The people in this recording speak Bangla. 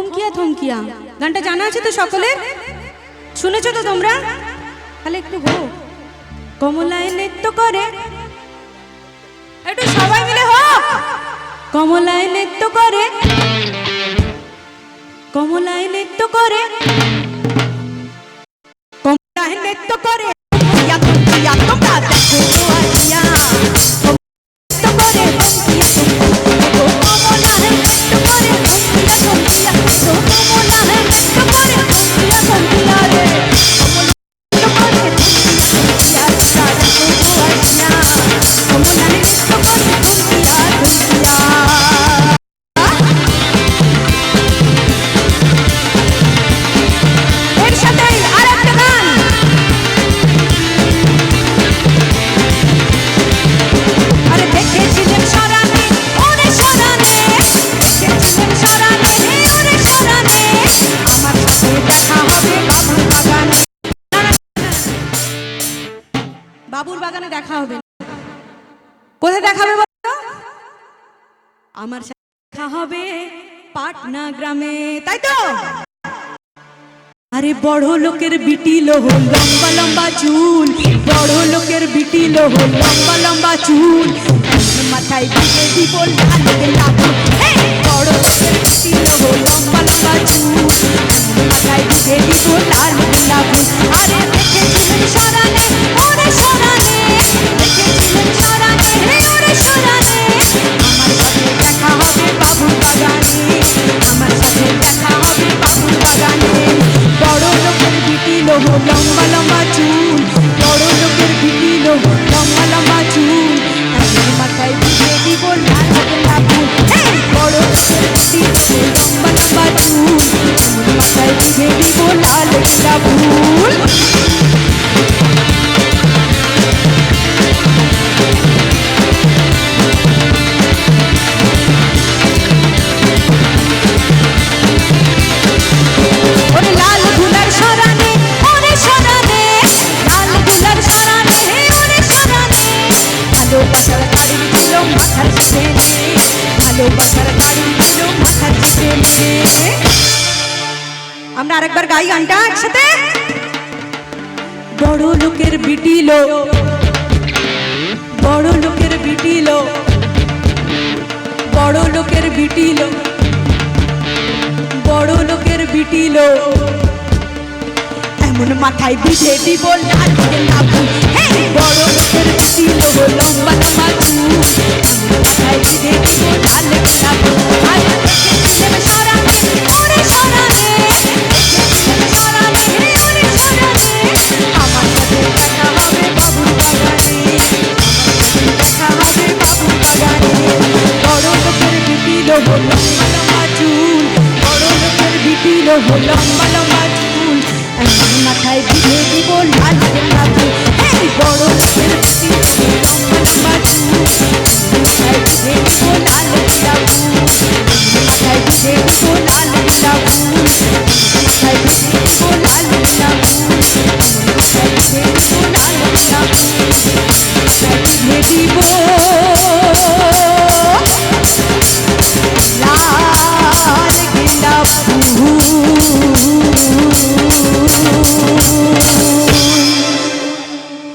থমকিয়া থমকিয়া গানটা জানা আছে তো সকলের? শুনেছো তো তোমরা? তাহলে একটু হো। কমলায় নৃত্য করে। একটু সবাই মিলে হো। কমলায় নৃত্য করে। কোথায় দেখাবে আমার সাথে দেখা হবে পাটনা গ্রামে, তাই তো? আরে বড় লোকের বিটি লোহ লম্বা লম্বা চুল। বড় লোকের বিটি লোহ লম্বা লম্বা চুল। মাথায় দিয়ে দিব লাগে বড় লোকের বিটি লোহ লম্বা লম্বা চুল। মাথায় দিয়ে দিব লালকে আরে দেখে তুমি সারা লম্বা লম্বা চুল, বড় লোকের ভিটিল লম্বা লম্বা চুল। তাদের মাথায় বুঝে দিব, লাল গোলা ফুল বড় লোকের ভিটিল লম্বা লম্বা চুল। আমরা আরেকবার গাই গানটা একসাথে? বড় লোকের বিটি বিটিলো বড় লোকের বিটিলো বড় লোকের বিটিলো বড় লোকের বিটিলো এমন মাথায় বিধে দিব লাল বড় লোকের বিটি বিটিলো লম্বা লম্বা মাথায় বিধে দিব লাল বিপিলো লম্বা চুল বড় লোকের বিপিলো লম্বা লম্বা চুল এমন মাথায় বিধে দিব লাল গোলাপ। এই বড় লোকের বিপিলো লম্বা লম্বা চুল মাথায় বিধে দিব লাল গোলাপ। মাথায় বিধে দিব লাল গোলাপ। মাথায় বিধে দিব লাল গোলাপ। মাথায় বিধে দিব লাল গোলাপ। মাথায় বিধে দিব